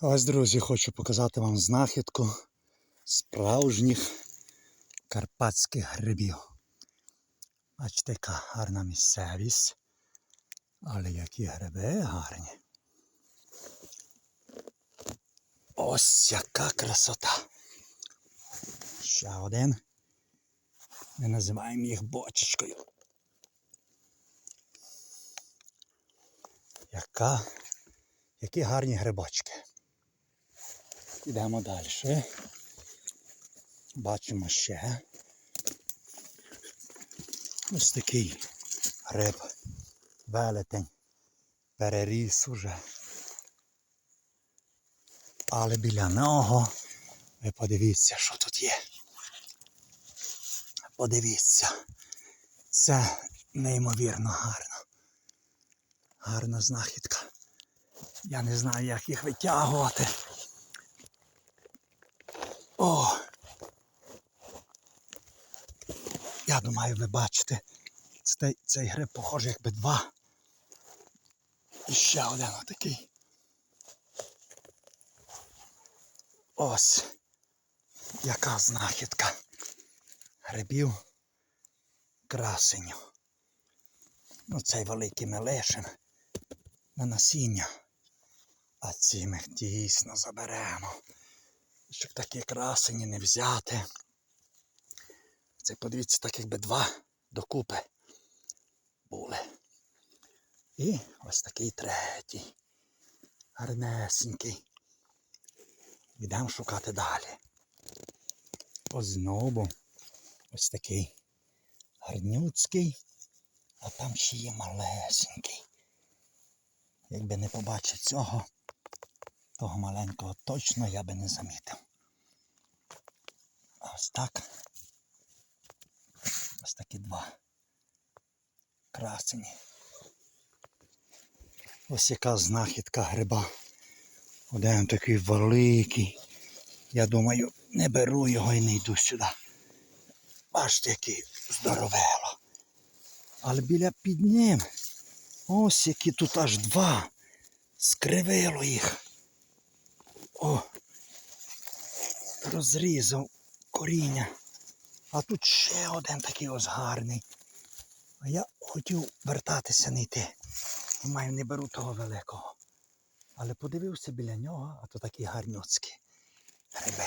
Ось, друзі, хочу показати вам знахідку справжніх карпатських грибів. Бачите, яка гарна місцевість. Але які гриби гарні. Ось яка красота. Ще один. Ми називаємо їх бочечкою. Яка, які гарні грибочки. Йдемо далі. Бачимо ще. Ось такий гриб. Велетень. Переріс уже. Але біля нього ви подивіться, що тут є. Подивіться. Це неймовірно гарно. Гарна знахідка. Я не знаю, як їх витягувати. О! Я думаю, ви бачите, цей, цей гриб похожий якби два. І ще один отакий. Ось яка знахідка грибів красеню. Ну, цей великий ми на насіння. А ці ми дійсно заберемо. Щоб такі красені не взяти. Це подивіться, так якби два докупи були. І ось такий третій. Гарнесенький. Йдемо шукати далі. Ось знову ось такий гарнюцький, а там ще є малесенький. Якби не побачив цього, того маленького точно я би не замітив. Ось так. Ось такі два. Красені. Ось яка знахідка гриба. Один такий великий. Я думаю, не беру його і не йду сюди. Бачите, який здоровело. Але біля під ним ось які тут аж два. Скривило їх. О! Розрізав коріння. А тут ще один такий ось гарний. А я хотів вертатися не йти. Маю не беру того великого. Але подивився біля нього, а то такі гарнюцькі гриби.